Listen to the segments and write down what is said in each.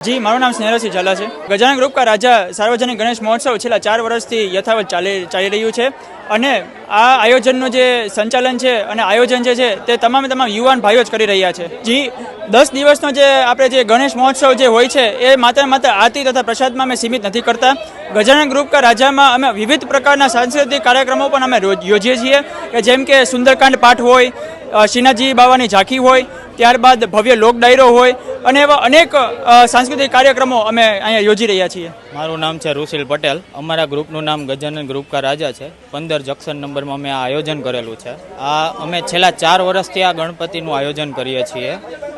જી, મારું નામ સ્નેહરસિંહ ઝાલા છે. ગજાનન ગ્રુપ કા રાજા સાર્વજનિક ગણેશ મહોત્સવ છેલ્લા ચાર વર્ષથી યથાવત ચાલી ચાલી રહ્યું છે. અને આ આયોજનનું જે સંચાલન છે અને આયોજન જે છે તે તમામે તમામ યુવાન ભાઈઓ જ કરી રહ્યા છે. જી, દસ દિવસનો જે આપણે જે ગણેશ મહોત્સવ જે હોય છે, એ માત્ર માત્ર આરતી તથા પ્રસાદમાં અમે સીમિત નથી કરતા. ગજાનન ગ્રુપ રાજામાં અમે વિવિધ પ્રકારના સાંસ્કૃતિક કાર્યક્રમો પણ અમે યોજીએ છીએ. કે જેમ કે સુંદરકાંડ પાઠ હોય શિનાજી બાવાની ઝાંખી હોય ત્યારબાદ ભવ્ય લોક ડાયરો હોય અને એવા અનેક સાંસ્કૃતિક કાર્યક્રમો અમે અહીંયા યોજી રહ્યા છીએ. મારું નામ છે રુશિલ પટેલ. અમારા ગ્રુપનું નામ ગજાનન ગ્રુપ રાજા છે. પંદર જંકશન નંબરમાં અમે આ આયોજન કરેલું છે. આ અમે છેલ્લા ચાર વર્ષથી આ ગણપતિનું આયોજન કરીએ છીએ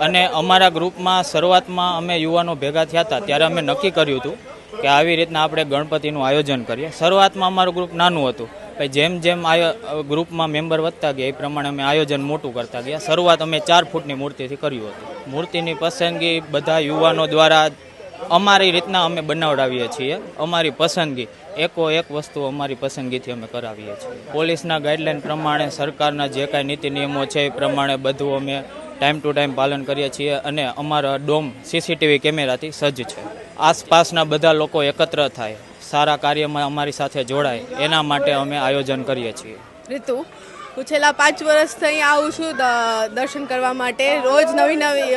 અને અમારા ગ્રુપમાં શરૂઆતમાં અમે યુવાનો ભેગા થયા હતા ત્યારે અમે નક્કી કર્યું હતું કે આવી રીતના આપણે ગણપતિનું આયોજન કરીએ. શરૂઆતમાં અમારું ગ્રુપ નાનું હતું. જેમ જેમ આયો ગ્રુપમાં મેમ્બર વધતા ગયા, એ પ્રમાણે અમે આયોજન મોટું કરતા ગયા. શરૂઆત અમે ચાર ફૂટની મૂર્તિથી કર્યું હતું. મૂર્તિની પસંદગી બધા યુવાનો દ્વારા અમારી રીતના અમે બનાવડાવીએ છીએ. અમારી પસંદગી, એકો એક વસ્તુ અમારી પસંદગીથી અમે કરાવીએ છીએ. પોલીસના ગાઈડલાઈન પ્રમાણે, સરકારના જે કાંઈ નીતિ નિયમો છે, એ પ્રમાણે બધું અમે ટાઈમ ટુ ટાઈમ પાલન કરીએ છીએ અને અમારા ડોમ સીસીટીવી કેમેરાથી સજ્જ છે. આસપાસના બધા લોકો એકત્ર થાય. સારા કાર્યમાં અમારી સાથે જોડાય. એના માટે અમે આયોજન કરીએ છીએ. ઋતુ હું છેલ્લા પાંચ વર્ષથી અહીંયા આવું છું દર્શન કરવા માટે. રોજ નવી નવી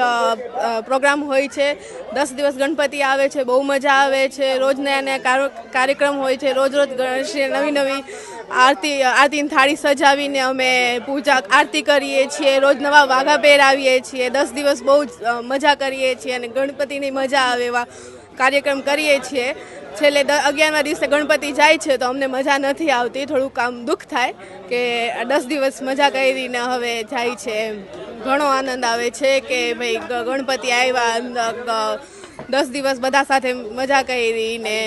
પ્રોગ્રામ હોય છે. દસ દિવસ ગણપતિ આવે છે, બહુ મજા આવે છે. રોજ નયા નયા કારો- કાર્યક્રમ હોય છે. રોજ રોજ ગણેશને નવી નવી આરતી આરતીની થાળી સજાવીને અમે પૂજા, આરતી કરીએ છીએ. રોજ નવા વાઘા પહેરાવીએ છીએ. દસ દિવસ બહુ મજા કરીએ છીએ અને ગણપતિની મજા આવે એવા કાર્યક્રમ કરીએ છીએ. છેલ્લે અગિયારમા દિવસે ગણપતિ જાય છે તો અમને મજા નથી આવતી. થોડુંક આમ દુઃખ થાય કે દસ દિવસ મજા કરીને હવે જાય છે ઘણો આનંદ આવે છે કે ભાઈ ગણપતિ આવ્યા દસ દિવસ બધા સાથે મજા કરી ને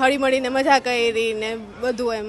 હળીમળીને મજા કરી ને બધું એમ.